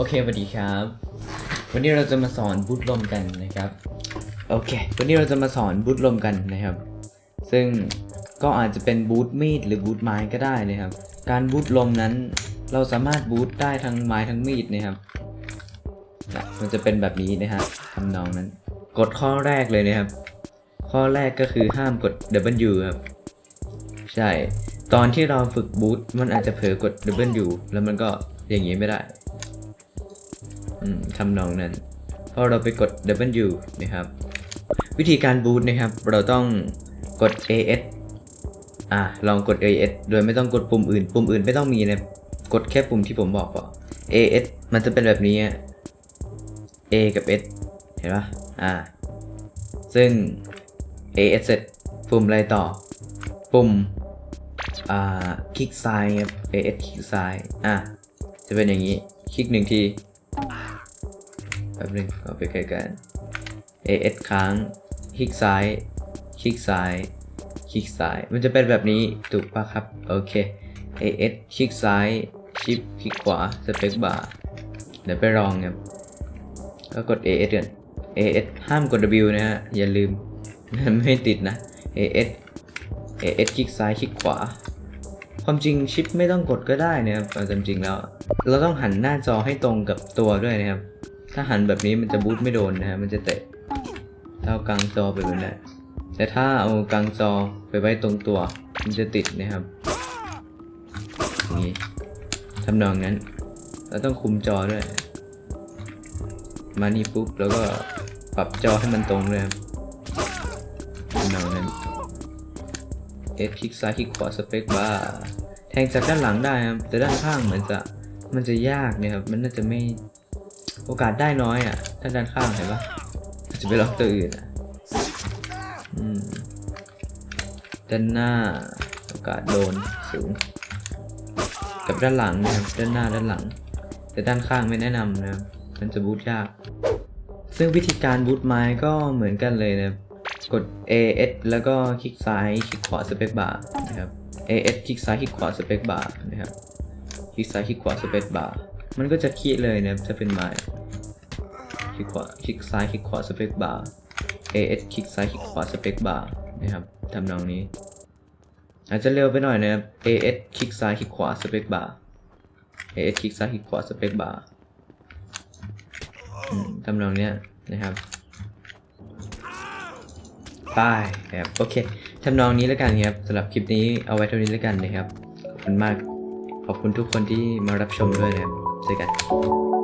โอเคสวัสดีครับ วันนี้เราจะมาสอนบูตลมกันนะครับ โอเค วันนี้เราจะมาสอนบูตลมกันนะครับ ซึ่งก็อาจจะเป็นบูตมีดหรือบูตไม้ก็ได้นะครับ การบูตลมนั้นเราสามารถบูตได้ทั้งไม้ทั้งมีดนะครับนะมันจะเป็นแบบนี้นะฮะทำนองนั้นกดข้อแรกเลยนะครับ ข้อแรกก็คือห้ามกด W ครับ ใช่ ตอนที่เราฝึกบูตมันอาจจะเผลอกด W แล้วมันก็อย่างนี้ไม่ได้ อืมทำนองนั้นพอเราไปกด W นะครับ วิธีการบูตนะครับ เราต้องกด AS อะลองกด AS โดยไม่ต้องกดปุ่มอื่น ปุ่มอื่นไม่ต้องมีนะกดแค่ปุ่มที่ผมบอกพอ AS มันจะเป็นแบบนี้ A กับ S เห็นปะอ่า ซึ่ง AS เสร็จปุ่มอะไรต่อ ปุ่ม อ่า คลิกซ้ายครับ AS คลิกซ้าย อะ จะเป็นอย่างนี้ คลิกหนึ่งที ป๊บนึงเอาไปใกล้กัน AS ค้างคลิกซ้าย คลิกซ้าย คลิกซ้าย มันจะเป็นแบบนี้ถูกปะครับ โอเค AS คลิกซ้าย ชิปคลิกขวา สเปคบาร์ เดี๋ยวไปลองครับ ก็กด AS กัน AS ห้ามกด W นะฮะ อย่าลืม ไม่ติดนะ AS AS คลิกซ้าย คลิกขวา ความจริงชิปไม่ต้องกดก็ได้นะครับเอาจริงแล้ว เราต้องหันหน้าจอให้ตรงกับตัวด้วยนะครับ ถ้าหันแบบนี้มันจะบูตไม่โดนนะฮะ มันจะเตะถ้าเอากลางจอไปแบบนั้นแต่ถ้าเอากลางจอไปไว้ตรงตัว มันจะติดนะครับอย่างนี้ทำนองนั้น เราต้องคุมจอด้วย มานี่ปุ๊บแล้วก็ปรับจอให้มันตรงเลยครับทำนองนั้นเอสคลิกซ้ายคลิกขวาสเปคบาร์แทงจากด้านหลังได้ครับแต่ด้านข้างเหมือนจะมันจะยากเนี่ยครับ มันน่าจะไม่ โอกาสได้น้อยอะ ถ้าด้านข้างเห็นปะจะไปล็อกตัวอื่นอะอืมด้านหน้าโอกาสโดนสูง กับด้านหลังนะครับด้านหน้าด้านหลัง แต่ด้านข้างไม่แนะนำนะครับมันจะบูทยาก ซึ่งวิธีการบูทไม้ก็เหมือนกันเลยนะครับกด AS แล้วก็คลิกซ้ายคลิกขวาสเปคบาร์นะครับ AS คลิกซ้ายคลิกขวาสเปคบาร์นะครับ คลิกซ้ายคลิกขวาสเปคบาร์มันก็จะคีย์เลยนะครับจะเป็นไม้ ลิกขวาคลิกซ้ายคลิกขวาสเปคบาร์ AS คลิกซ้ายคลิกขวาสเปคบาร์นะครับทำนองนี้ อาจจะเร็วไปหน่อยนะครับ AS คลิกซ้ายคลิกขวาสเปคบาร์ AS คลิกซ้ายคลิกขวาสเปคบาร์ทำนองเนี้ยนะครับป้ายนะครับโอเคทำนองนี้แล้วกันครับสำหรับคลิปนี้เอาไว้เท่านี้แล้วกันนะครับ ขอบคุณมาก ขอบคุณทุกคนที่มารับชมด้วยนะครับเจอกัน